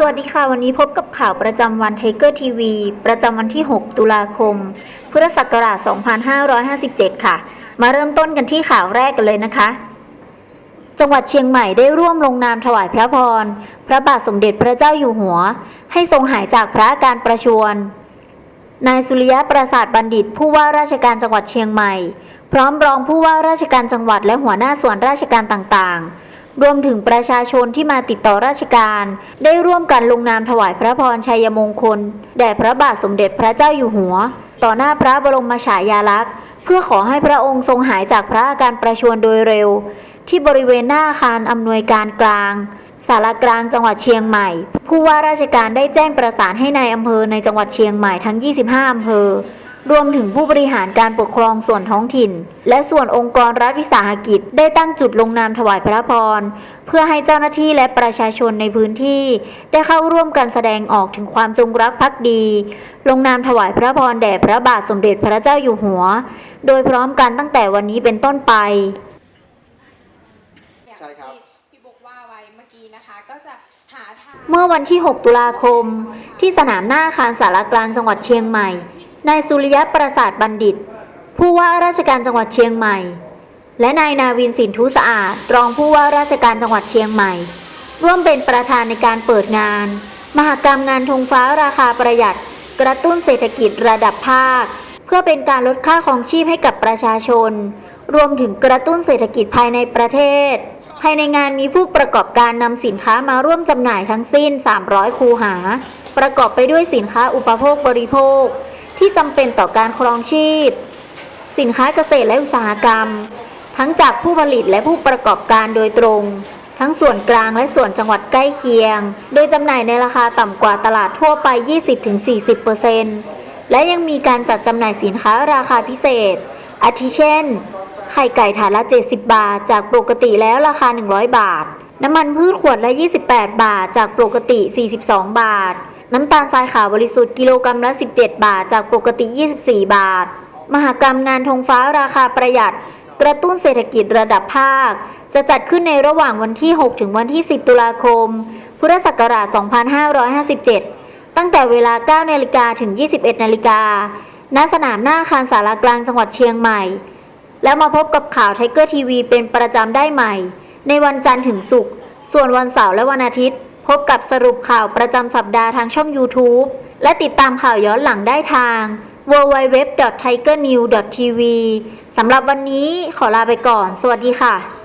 สวัสดีค่ะ วันนี้พบกับข่าวประจำวันไทเกอร์ทีวีประจำวันที่ 6 ตุลาคม พุทธศักราช 2557 ค่ะ มาเริ่มต้นกันที่ข่าวแรกกันเลยนะคะ จังหวัดเชียงใหม่ได้ร่วมลงนามถวายพระพร พระบาทสมเด็จพระเจ้าอยู่หัว ให้ทรงหายจากพระอาการประชวรนายสุริยะประสาทบัณฑิต ผู้ว่าราชการจังหวัดเชียงใหม่ พร้อมรองผู้ว่าราชการจังหวัดและหัวหน้าส่วนราชการต่างๆ รวมถึงประชาชนที่มาติดต่อราชการ ได้ร่วมกันลงนามถวายพระพรชัยมงคล แด่พระบาทสมเด็จพระเจ้าอยู่หัว ต่อหน้าพระบรมฉายาลักษณ์ เพื่อขอให้พระองค์ทรงหายจากพระอาการประชวรโดยเร็ว ที่บริเวณหน้าอาคารอำนวยการกลางสารกลางจังหวัดเชียงใหม่ ผู้ว่าราชการได้แจ้งประสานให้ในายอำเภอในจังหวัดเชียงใหม่ทั้ง 25 อำเภอ รวมถึงผู้บริหารการปกครองส่วนท้องถิ่น และส่วนองค์กรรัฐวิสาหกิจได้ตั้งจุดลงนามถวายพระพร เพื่อให้เจ้าหน้าที่และประชาชนในพื้นที่ ได้เข้าร่วมกันแสดงออกถึงความจงรักภักดี ลงนามถวายพระพรแด่พระบาทสมเด็จพระเจ้าอยู่หัว โดยพร้อมกันตั้งแต่วันนี้เป็นต้นไปอย่างใช่ครับที่พี่บุ๊กว่าไว้เมื่อกี้นะคะก็จะหาทางเมื่อวันที่ 6 ตุลาคม ที่สนามหน้าอาคารสารกลางจังหวัดเชียงใหม่ นายสุริยะประสาทบัณฑิต ผู้ว่าราชการจังหวัดเชียงใหม่ และนายนาวินสินทุสะอาดรองผู้ว่าราชการจังหวัดเชียงใหม่ ร่วมเป็นประธานในการเปิดงาน มหกรรมงานธงฟ้าราคาประหยัด กระตุ้นเศรษฐกิจระดับภาค เพื่อเป็นการลดค่าครองชีพให้กับประชาชน รวมถึงกระตุ้นเศรษฐกิจภายในประเทศ ภายในงานมีผู้ประกอบการนำสินค้ามาร่วมจำหน่ายทั้งสิ้น 300 คูหา ประกอบไปด้วยสินค้าอุปโภคบริโภค ที่จำเป็นต่อการครองชีพ สินค้าเกษตรและอุตสาหกรรม ทั้งจากผู้ผลิตและผู้ประกอบการโดยตรง ทั้งส่วนกลางและส่วนจังหวัดใกล้เคียง โดยจำหน่ายในราคาต่ำกว่าตลาดทั่วไป 20-40%และยังมีการจัดจำหน่ายสินค้าราคาพิเศษ อาทิเช่น ไข่ไก่ถาดละ 70 บาท จากปกติแล้วราคา 100 บาท น้ำมันพืชขวดละ 28 บาท จากปกติ 42 บาท น้ำตาลทรายขาวบริสุทธิ์กิโลกรัมละ 17 บาท จากปกติ 24 บาท มหกรรมงานธงฟ้าราคาประหยัด กระตุ้นเศรษฐกิจระดับภาค จะจัดขึ้นในระหว่างวันที่ 6 ถึงวันที่ 10 ตุลาคม พุทธศักราช 2557 ตั้งแต่เวลา 9 นาฬิกาถึง 21 นาฬิกา ณ สนามหน้าอาคารสารากลางจังหวัดเชียงใหม่ แล้วมาพบกับข่าวไทเกอร์ทีวีเป็นประจำได้ใหม่ ในวันจันทร์ถึงศุกร์ ส่วนวันเสาร์และวันอาทิตย์ พบกับสรุปข่าวประจำสัปดาห์ทางช่อง YouTube และติดตามข่าวย้อนหลังได้ทาง www.tigernews.tv สำหรับวันนี้ขอลาไปก่อน สวัสดีค่ะ